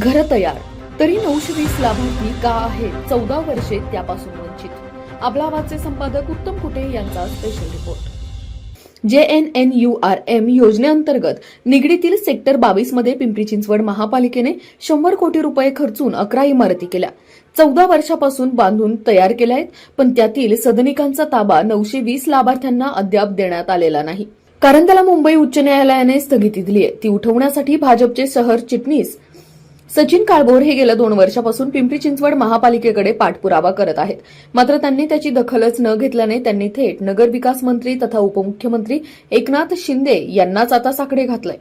घर तयार तरी नऊशे वीस लाभार्थी का आहेत चौदा वर्षे त्यापासून वंचित. आपला आवाजचे संपादक उत्तम कुटे यांचा special report J N N U R M योजनेअंतर्गत निगडीतील सेक्टर बावीसमध्ये पिंपरी चिंचवड महापालिकेने शंभर कोटी रुपये खर्चून अकरा इमारती केल्या. चौदा वर्षापासून बांधून तयार केल्या आहेत पण त्यातील सदनिकांचा ताबा नऊशे वीस लाभार्थ्यांना अद्याप देण्यात आलेला नाही. कारण त्याला मुंबई उच्च न्यायालयाने स्थगिती दिली आहे ती उठवण्यासाठी भाजपचे शहर चिटणीस सचिन काळभोर हे गेल्या दोन वर्षापासून पिंपरी चिंचवड महापालिकेकडे पाठपुरावा करत आहेत. मात्र त्यांनी त्याची दखलच न घेतल्याने त्यांनी थेट नगरविकास मंत्री तथा उपमुख्यमंत्री एकनाथ शिंदे यांनाच आता साकडे घातलंय.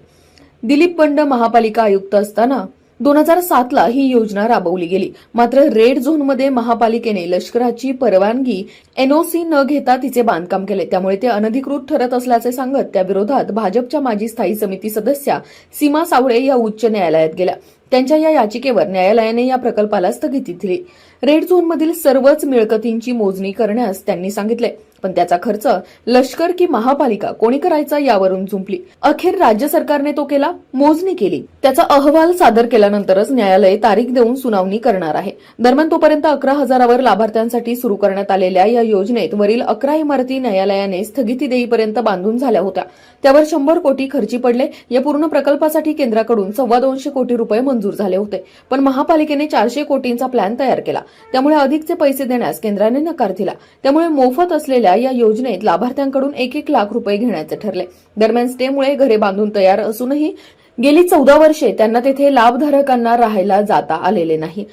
दिलीप बंड महापालिका आयुक्त असताना दोन हजार सातला ही योजना राबवली गेली. मात्र रेड झोनमध्ये महापालिकेने लष्कराची परवानगी एनओसी न घेता तिचे बांधकाम केले. त्यामुळे ते अनधिकृत ठरत असल्याचे सांगत त्याविरोधात भाजपच्या माजी स्थायी समिती सदस्या सीमा सावळे या उच्च न्यायालयात गेल्या. त्यांच्या या याचिकेवर न्यायालयाने या प्रकल्पाला स्थगिती दिली. रेड झोनमधील सर्वच मिळकतींची मोजणी करण्यास त्यांनी सांगितले. पण त्याचा खर्च लष्कर की महापालिका कोणी करायचा यावरून झुंपली. अखेर राज्य सरकारने तो केला मोजणी केली. त्याचा अहवाल सादर केल्यानंतरच न्यायालय तारीख देऊन सुनावणी करणार आहे. दरम्यान तोपर्यंत अकरा हजारावर लाभार्थ्यांसाठी सुरू करण्यात आलेल्या या योजनेत वरील अकरा इमारती न्यायालयाने स्थगिती देईपर्यंत बांधून झाल्या होत्या. त्यावर शंभर कोटी खर्ची पडले. या पूर्ण प्रकल्पासाठी केंद्राकडून सव्वा दोनशे कोटी रुपये मंजूर झाले होते. पण महापालिकेने चारशे कोटींचा प्लॅन तयार केला. त्यामुळे अधिकचे पैसे देण्यास केंद्राने नकार दिला. त्यामुळे मोफत असलेल्या या योजनेत लाभार्थ्यांकडून एक एक लाख रुपये घेण्याचे ठरले. दरम्यान स्टेमुळे घरे बांधून तयार असूनही गेली चौदा वर्षे त्यांना तेथे लाभधारकांना राहायला जाता आलेले नाही.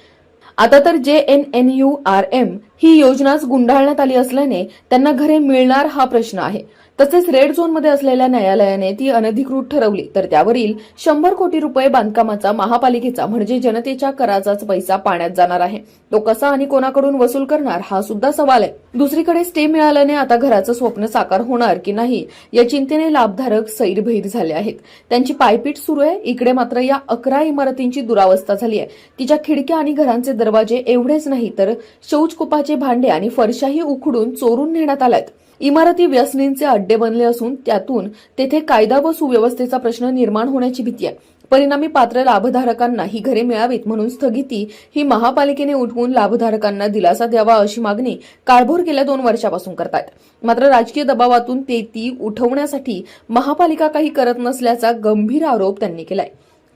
आता तर J N N U R M ही योजनाच गुंडाळण्यात आली असल्याने त्यांना घरे मिळणार हा प्रश्न आहे. तसेच रेड झोनमध्ये असलेल्या न्यायालयाने ती अनधिकृत ठरवली. तर त्यावरील शंभर कोटी रुपये बांधकामाचा महापालिकेचा म्हणजे जनतेच्या कराचाच पैसा पाण्यात जाणार आहे. तो कसा आणि कोणाकडून वसूल करणार हा सुद्धा सवाल आहे. दुसरीकडे स्टे मिळाल्याने आता घराचं स्वप्न साकार होणार की नाही या चिंतेने लाभधारक सैरभैर झाले आहेत. त्यांची पायपीट सुरू आहे. इकडे मात्र या अकरा इमारतींची दुरावस्था झाली आहे. तिच्या खिडक्या आणि घरांचे दरवाजे एवढेच नाही तर शौचकुपाचे भांडे आणि फरशाही उखडून चोरून नेण्यात आल्यात. इमारती व्यसनींचे अड्डे बनले असून त्यातून तेथे कायदा व सुव्यवस्थेचा प्रश्न निर्माण होण्याची भीती आहे. परिणामी पात्र लाभधारकांना ही घरे मिळावीत म्हणून स्थगिती ही महापालिकेने उठवून लाभधारकांना दिलासा द्यावा अशी मागणी काळभोर गेल्या दोन वर्षापासून करतायत. मात्र राजकीय दबावातून ते ती उठवण्यासाठी महापालिका काही करत नसल्याचा गंभीर आरोप त्यांनी केलाय.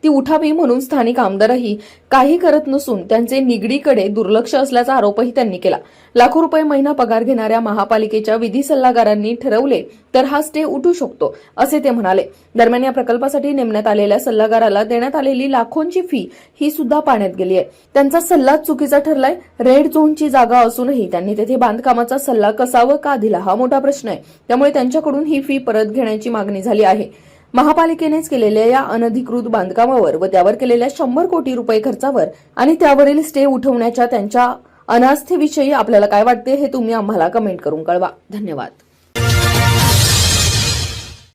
ती उठावी म्हणून स्थानिक आमदारही काही करत नसून त्यांचे निगडीकडे दुर्लक्ष असल्याचा आरोपही त्यांनी केला. लाखो रुपये महिना पगार घेणाऱ्या महापालिकेच्या विधी सल्लागारांनी ठरवले तर हा स्टे उठू शकतो असे ते म्हणाले. दरम्यान या प्रकल्पासाठी नेमण्यात आलेल्या सल्लागाराला देण्यात आलेली लाखोंची फी ही सुद्धा पाण्यात गेली आहे. त्यांचा सल्ला चुकीचा ठरलाय रेड झोनची जागा असूनही त्यांनी तेथे बांधकामाचा सल्ला कसा व का दिला हा मोठा प्रश्न आहे. त्यामुळे त्यांच्याकडून ही फी परत घेण्याची मागणी झाली आहे. महापालिकेनेच केलेल्या या अनधिकृत बांधकामावर व त्यावर केलेल्या शंभर कोटी रुपये खर्चावर आणि त्यावरील स्टे उठवण्याच्या त्यांच्या अनास्थेविषयी आपल्याला काय वाटते हे तुम्ही आम्हाला कमेंट करून कळवा. धन्यवाद.